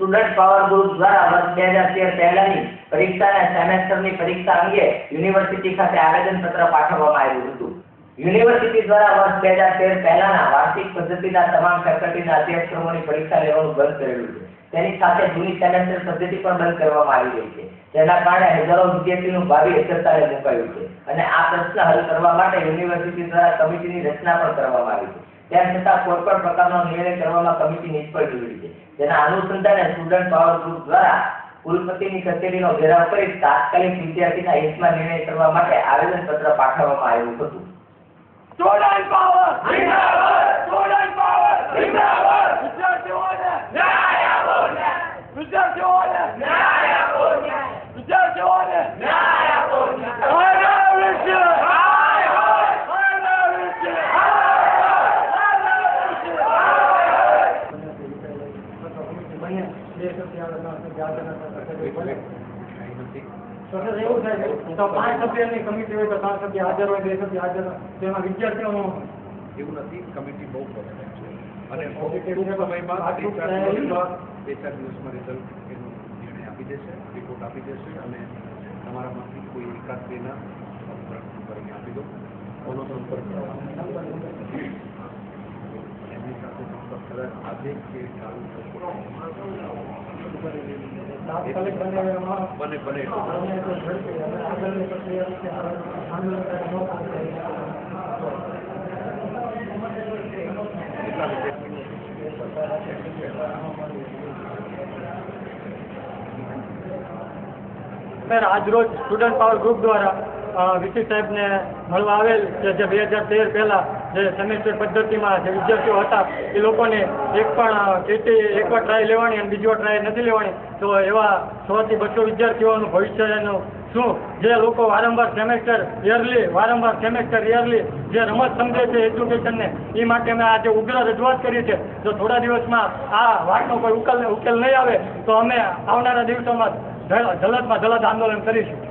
Student power group દ્વારા વર્ષ બે હજાર તેર પહેલાની પરીક્ષાના સેમેસ્ટરની પરીક્ષા અંગે યુનિવર્સિટી ખાતે આવેદનપત્ર પાઠવવામાં આવ્યું હતું. યુનિવર્સિટી દ્વારા વર્ષ બે હજાર તેર પહેલાના વાર્ષિક પદ્ધતિના તમામ ફેકલ્ટીના અભ્યાસક્રમોની પરીક્ષા લેવાનું બંધ કરેલું છે. તેની સાથે જૂની સેમેસ્ટર પદ્ધતિ પણ બંધ કરવામાં આવી રહી છે. જેના કારણે હજારો વિદ્યાર્થીનું ભાવિ અચરતાલે મુકાયું છે. અને આ પ્રશ્ન હલ કરવા માટે યુનિવર્સિટી દ્વારા કમિટીની રચના પણ કરવામાં આવી છે. તેમ છતાં કોઈ પણ પ્રકારનો નિર્ણય કરવામાં કમિટી નિષ્ફળ નીવડી છે. જેના અનુસંધાને સ્ટુડન્ટ પાવર ગ્રુપ દ્વારા કુલપતિની કચેરીનો ઘેરાવ કરી તાત્કાલિક વિદ્યાર્થીના હિતમાં નિર્ણય કરવા માટે આવેદનપત્ર પાઠવવામાં આવ્યું હતું. સ્ટુડન્ટ પાવર તો સર એવું થાય છે તો પાંચ સભ્યની કમિટી હોય તો ત્રણ સભ્ય હાજર હોય બે સભ્ય હાજર હોય તો એમાં વિદ્યાર્થીઓનો એવું નથી કમિટી બહુ પોઝિટિવ છે અને Positive ટૂંક છે, સમયમાં આટલું બે ચાર પ્રાયોરિટી દિવસમાં બે ચાર દિવસમાં રિઝલ્ટ એનો નિર્ણય આપી દેશે રિપોર્ટ આપી દેશે અને તમારામાંથી કોઈ એકાદ બેના સંપર્ક નંબર અહીંયા આપી દો કોનો સંપર્ક કરવા એમની સાથે સંપર્ક કદાચ આજે કે ચાલુ તાત્કાલિક બને એમાં બને બને એટલું અને તો ઝડપી અને આગળની પ્રક્રિયા વિશે આંદોલન કરે ન થાય. કેટલા વિદ્યાર્થીઓ સર આજરોજ સ્ટુડન્ટ પાવર ગ્રુપ દ્વારા અ, વીસી સાહેબને મળવા આવેલ કે જે બે હજાર તેર પહેલાં જે સેમેસ્ટર પદ્ધતિમાં જે વિદ્યાર્થીઓ હતા, એ લોકોને એક પણ કેટી એકવાર ટ્રાય લેવાની અને બીજી ટ્રાય નથી લેવાની, તો એવા સો થી બસો વિદ્યાર્થીઓનું ભવિષ્યનું શું? જે લોકો વારંવાર સેમેસ્ટર યરલી વારંવાર સેમેસ્ટર યરલી જે રમત સમજે છે એજ્યુકેશનને એ માટે અમે આજે ઉગ્ર રજૂઆત કરી છે, જો થોડા દિવસમાં આ વાતનો કોઈ ઉકેલ ઉકેલ નહીં આવે, તો અમે આવનારા દિવસોમાં જલદમાં જલદ આંદોલન કરીશું.